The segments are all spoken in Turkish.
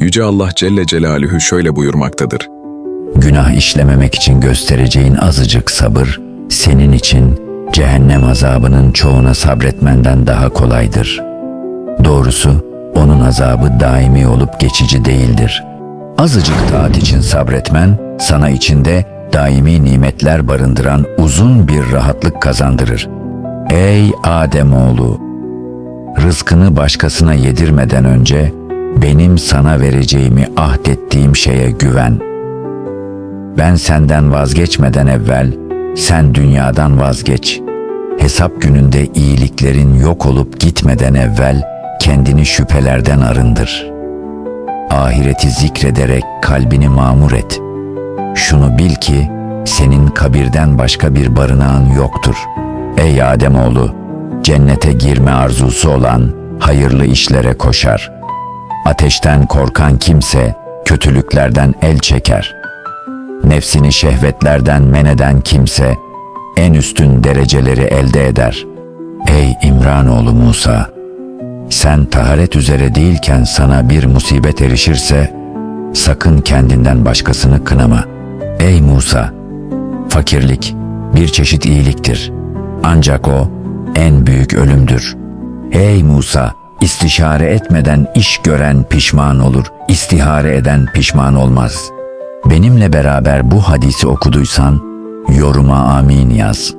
Yüce Allah Celle Celaluhu şöyle buyurmaktadır. Günah işlememek için göstereceğin azıcık sabır, senin için cehennem azabının çoğuna sabretmenden daha kolaydır. Doğrusu onun azabı daimi olup geçici değildir. Azıcık taat için sabretmen, sana içinde daimi nimetler barındıran uzun bir rahatlık kazandırır. Ey Ademoğlu! Rızkını başkasına yedirmeden önce benim sana vereceğimi ahdettiğim şeye güven.'' Ben senden vazgeçmeden evvel sen dünyadan vazgeç. Hesap gününde iyiliklerin yok olup gitmeden evvel kendini şüphelerden arındır. Ahireti zikrederek kalbini mamur et. Şunu bil ki senin kabirden başka bir barınağın yoktur. Ey Ademoğlu, cennete girme arzusu olan hayırlı işlere koşar. Ateşten korkan kimse kötülüklerden el çeker.'' Nefsini şehvetlerden men eden kimse en üstün dereceleri elde eder. Ey İmranoğlu Musa! Sen taharet üzere değilken sana bir musibet erişirse sakın kendinden başkasını kınama. Ey Musa! Fakirlik bir çeşit iyiliktir. Ancak o en büyük ölümdür. Ey Musa! İstişare etmeden iş gören pişman olur, istihare eden pişman olmaz.'' Benimle beraber bu hadisi okuduysan yoruma amin yaz.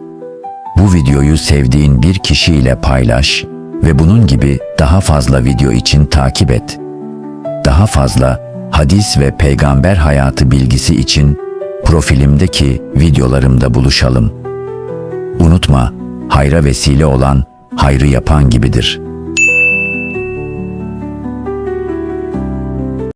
Bu videoyu sevdiğin bir kişiyle paylaş ve bunun gibi daha fazla video için takip et. Daha fazla hadis ve peygamber hayatı bilgisi için profilimdeki videolarımda buluşalım. Unutma, hayra vesile olan hayrı yapan gibidir.''